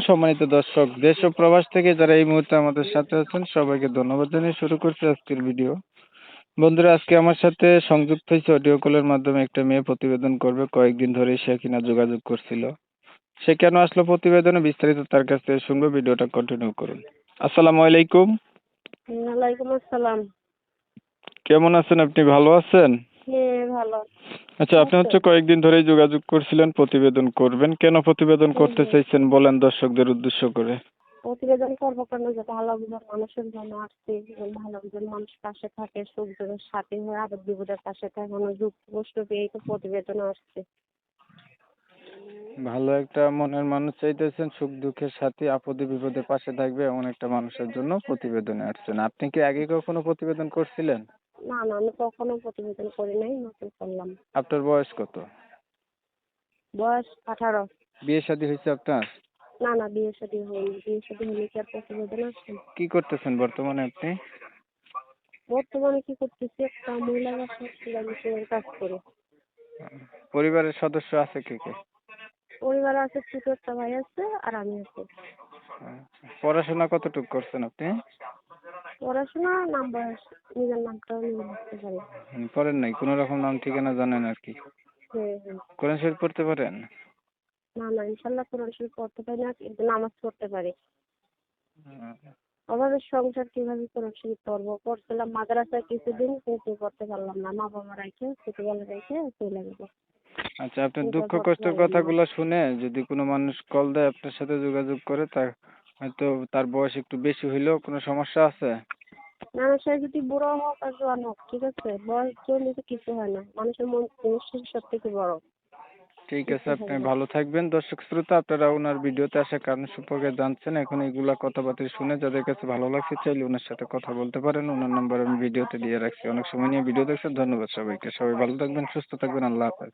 সম্মানিত দর্শক দেশ ও প্রবাস থেকে যারা এই মুহূর্তে আমাদের সাথে আছেন সবাইকে ধন্যবাদ জানিয়ে শুরু করছি আজকের ভিডিও বন্ধুরা আজকে আমার সাথে সংযুক্ত হয়েছে অডিও কলের মাধ্যমে একটা মেয়ে প্রতিবেদন করবে কয়েকদিন ধরে সে কিনা যোগাযোগ করছিল। সে কেন আসলো প্রতিবেদনে বিস্তারিত তার কাছ থেকে শুনব ভিডিওটা কন্টিনিউ করুন। আসসালামু আলাইকুম। ওয়ালাইকুম আসসালাম। কেমন আছেন আপনি? ভালো আছেন? হ্যাঁ ভালো। আচ্ছা আপনি হচ্ছে কয়েকদিন ধরেই যোগাযোগ করছিলেন প্রতিবেদন করবেন। কেন প্রতিবেদন করতে চাইছেন বলেন দর্শকদের উদ্দেশ্য করে? প্রতিবেদন করব কেন? যে ভালো একজন মানুষের জন্য আসছে ভালো একজন মানুষ পাশে থাকে সুখ দুঃখের সাথে হয়ে আবার বিপদের পাশে থাকে কোনো দুঃখ কষ্ট পেয়েই তো প্রতিবেদন আসছে। ভালো একটা মনের মানুষ চাইতেছেন সুখ দুঃখের সাথে আপদে বিপদে পাশে থাকবে এমন একটা মানুষের জন্য প্রতিবেদনে আসছেন। আপনি কি আগে কখনো প্রতিবেদন করছিলেন? না না আমি কখনো প্রতিবেদন করি নাই নতুন করলাম। আপনার বয়স কত? বয়স আঠারো। বিয়ে শাদী হয়েছে আপনার? না না বিয়ে শাদী হয়নি। বিয়ে শাদী হলে কি আর প্রতিবেদন আসছে কি করতেছেন বর্তমানে আপনি? বর্তমানে কি করতেছি একটা মহিলা বাসা সিলাইয়ের কাজ করি। পরিবারের সদস্য আছে কে কে? পরিবারে আছে ছোট একটা ভাই আছে আর আমি আছি। পড়াশোনা কতটুকু করছেন আপনি? পড়াশোনা নাম বয়স নিজের নামটাও নিজে লিখতে পারি। পড়েন নাই কোনো রকম নাম ঠিকানা জানেন আর কি? হ্যাঁ হ্যাঁ। কোরআন শরীফ পড়তে পারেন? না না ইনশাল্লাহ কোরআন শরীফ পড়তে পারি না কিন্তু নামাজ পড়তে পারি। সংসার কীভাবে কোরআন শরীফ পড়ব? পড়ছিলাম মাদ্রাসায় কিছুদিন কিন্তু পড়তে পারলাম না। মা বাবা রেখে ছোটবেলা রেখে চলে গেল। আচ্ছা আপনার দুঃখ কষ্টের। কথাগুলো শুনে যদি কোনো মানুষ কল দেয় আপনার সাথে যোগাযোগ করে তার হয়তো তার বয়স একটু বেশি হইলেও কোনো সমস্যা আছে? না যদি বুড়ো হোক আর জোয়ান হোক ঠিক আছে? বয়স কিছু হয় না। মানুষের মন সব থেকে বড়। ঠিক আছে আপনি ভালো থাকবেন। দর্শক শ্রোতা আপনারা ওনার ভিডিওতে আসা কারণ সম্পর্কে জানছেন এখন এগুলা কথাবার্তা শুনে যাদের কাছে ভালো লাগছে চাইলে ওনার সাথে কথা বলতে পারেন। ওনার নাম্বার আমি ভিডিওতে দিয়ে রাখছি। অনেক সময় নিয়ে ভিডিও দেখছেন। ধন্যবাদ সবাইকে। সবাই ভালো থাকবেন সুস্থ থাকবেন। আল্লাহ হাফেজ।